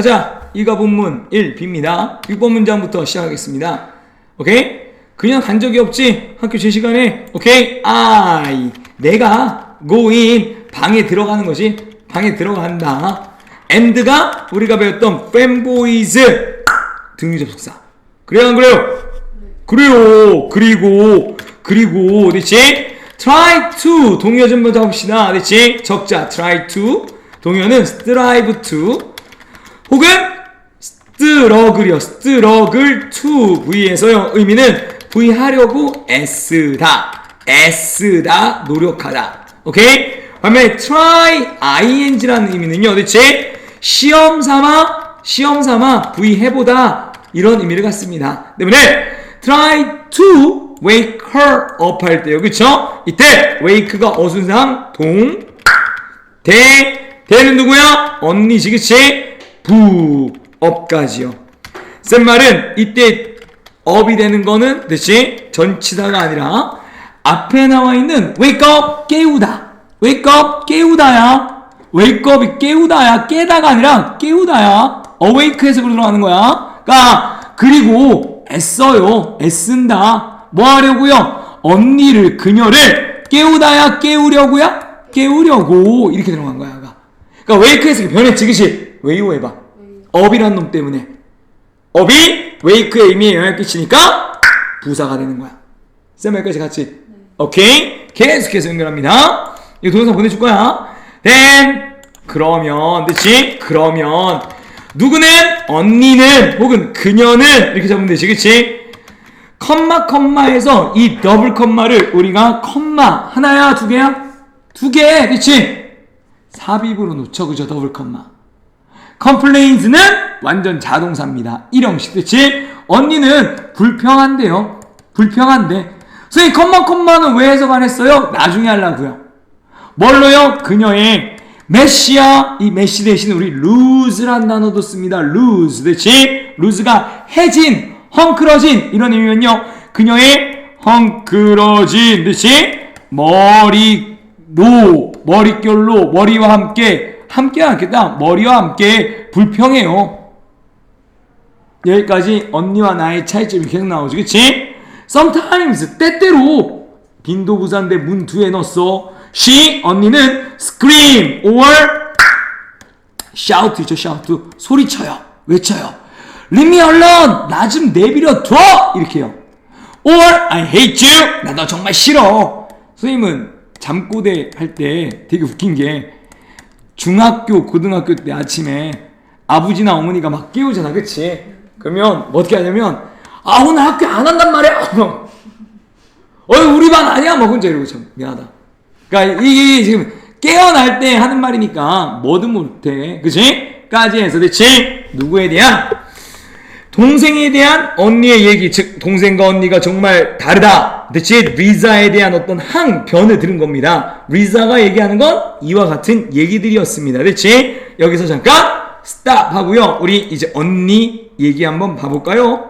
가자. 이가 본문 1B입니다. 6번 문장부터 시작하겠습니다. 오케이? 그냥 간 적이 없지? 학교 제 시간에. 오케이? I. 내가 go in. 방에 들어가는 것이 방에 들어간다. and가 우리가 배웠던 fanboys. 등유 접속사. 그래요, 안 그래요? 그래요. 그리고, 그리고, 그렇지? try to. 동요 좀 먼저 봅시다. 그렇지? 적자, try to. 동요는 strive to. 혹은 스트러글이요. 스트러글 to V에서요. 의미는 V 하려고 애쓰다. 애쓰다. 노력하다. 오케이? 반면에 try ing라는 의미는요. 대체 시험 삼아 시험 삼아 V 해보다 이런 의미를 갖습니다. 때문에 try to wake her up 할 때요. 그쵸? 이때 wake가 어순상 동 대, 대는 누구야? 언니지, 그치? 부, 업까지요. 센 말은 이때 업이 되는 거는 대신 전치사가 아니라 앞에 나와 있는 wake up, 깨우다. wake up, 깨우다야. wake up이 깨우다야. 깨다가 아니라 깨우다야. awake 해서 들어가는 거야. 그니까, 그리고 애써요. 애쓴다. 뭐 하려고요? 언니를, 그녀를 깨우다야, 깨우려고야? 깨우려고. 이렇게 들어간 거야. 그러니까 웨이크에서 변했지, 그치? 웨이오 해봐. 업이란 놈 때문에. 업이 웨이크의 의미에 영향을 끼치니까 부사가 되는 거야. 쌤 여기까지 같이. 오케이? 계속해서 연결합니다. 이거 동영상 보내줄 거야. then, 그러면, 그치? 그러면, 누구는, 언니는, 혹은 그녀는, 이렇게 잡으면 되지, 그치? 컴마, 컴마에서 이 더블 컴마를 우리가 컴마, 하나야, 두 개야? 두 개, 그치? 삽입으로 놓쳐, 그죠? 더블 컴마. 컴플레인즈는 완전 자동사입니다. 일형식, 그치? 언니는 불평한대요. 불평한대. 선생님, 컴마, 컴마는 왜 해석 안 했어요? 나중에 하려고요. 뭘로요? 그녀의 메시야, 이 메시 대신 우리 루즈란 단어도 씁니다. 루즈, 그치? 루즈가 해진, 헝클어진, 이런 의미면요. 그녀의 헝클어진, 그치? 머리로, 머릿결로, 머리와 함께, 함께 않겠다. 머리와 함께 불평해요. 여기까지 언니와 나의 차이점이 계속 나오지, 그치? Sometimes, 때때로, 빈도부사인데 문 뒤에 넣었어. She, 언니는 scream or shout이죠, shout. 소리쳐요. 외쳐요. Leave me alone! 나 좀 내버려 둬! 이렇게요. Or I hate you! 나 너 정말 싫어. 선생님은 잠꼬대 할 때 되게 웃긴 게 중학교, 고등학교 때 아침에 아버지나 어머니가 막 깨우잖아, 그치? 그러면 뭐 어떻게 하냐면 아 오늘 학교 안 한단 말이야. 어 우리 반 아니야? 뭐 혼자 이러고 참 미안하다. 그러니까 이게 지금 깨어날 때 하는 말이니까 뭐든 못해, 그치? 까지 해서 대체 누구에 대한 동생에 대한 언니의 얘기, 즉 동생과 언니가 정말 다르다. 대체 리자에 대한 어떤 항변을 들은 겁니다. 리자가 얘기하는 건 이와 같은 얘기들이었습니다. 대체 여기서 잠깐 스탑 하고요. 우리 이제 언니 얘기 한번 봐볼까요?